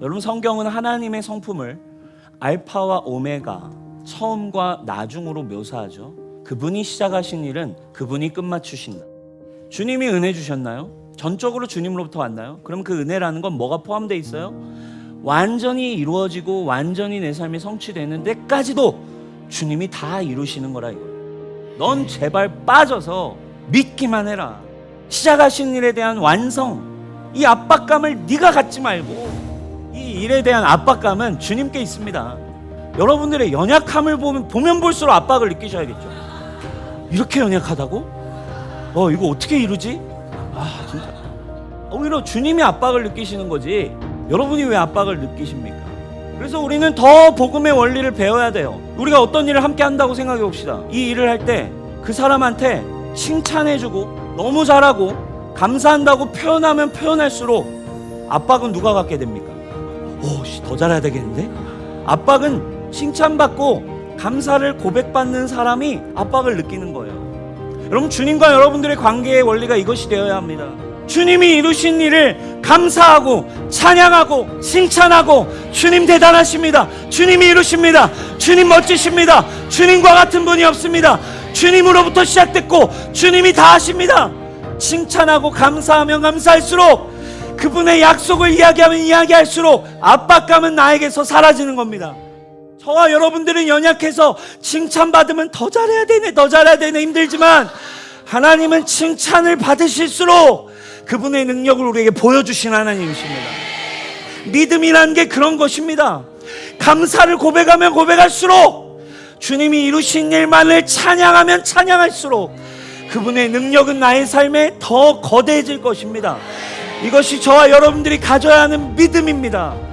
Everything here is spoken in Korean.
여러분 성경은 하나님의 성품을 알파와 오메가, 처음과 나중으로 묘사하죠. 그분이 시작하신 일은 그분이 끝마치신다. 주님이 은혜 주셨나요? 전적으로 주님으로부터 왔나요? 그럼 그 은혜라는 건 뭐가 포함되어 있어요? 완전히 이루어지고 완전히 내 삶이 성취되는 데까지도 주님이 다 이루시는 거라 이거. 넌 제발 빠져서 믿기만 해라. 시작하신 일에 대한 완성, 이 압박감을 네가 갖지 말고 이 일에 대한 압박감은 주님께 있습니다. 여러분들의 연약함을 보면 보면 볼수록 압박을 느끼셔야겠죠. 이렇게 연약하다고? 어 이거 어떻게 이루지? 아 진짜 오히려 주님이 압박을 느끼시는 거지 여러분이 왜 압박을 느끼십니까? 그래서 우리는 더 복음의 원리를 배워야 돼요. 우리가 어떤 일을 함께 한다고 생각해 봅시다. 이 일을 할 때 그 사람한테 칭찬해주고 너무 잘하고 감사한다고 표현하면 표현할수록 압박은 누가 갖게 됩니까? 오씨 더 잘해야 되겠는데? 압박은 칭찬받고 감사를 고백받는 사람이 압박을 느끼는 거예요. 여러분 주님과 여러분들의 관계의 원리가 이것이 되어야 합니다. 주님이 이루신 일을 감사하고 찬양하고 칭찬하고 주님 대단하십니다. 주님이 이루십니다. 주님 멋지십니다. 주님과 같은 분이 없습니다. 주님으로부터 시작됐고 주님이 다 하십니다. 칭찬하고 감사하면 감사할수록 그분의 약속을 이야기하면 이야기할수록 압박감은 나에게서 사라지는 겁니다. 저와 여러분들은 연약해서 칭찬받으면 더 잘해야 되네, 더 잘해야 되네 힘들지만 하나님은 칭찬을 받으실수록 그분의 능력을 우리에게 보여주신 하나님이십니다. 믿음이라는 게 그런 것입니다. 감사를 고백하면 고백할수록 주님이 이루신 일만을 찬양하면 찬양할수록 그분의 능력은 나의 삶에 더 거대해질 것입니다. 이것이 저와 여러분들이 가져야 하는 믿음입니다.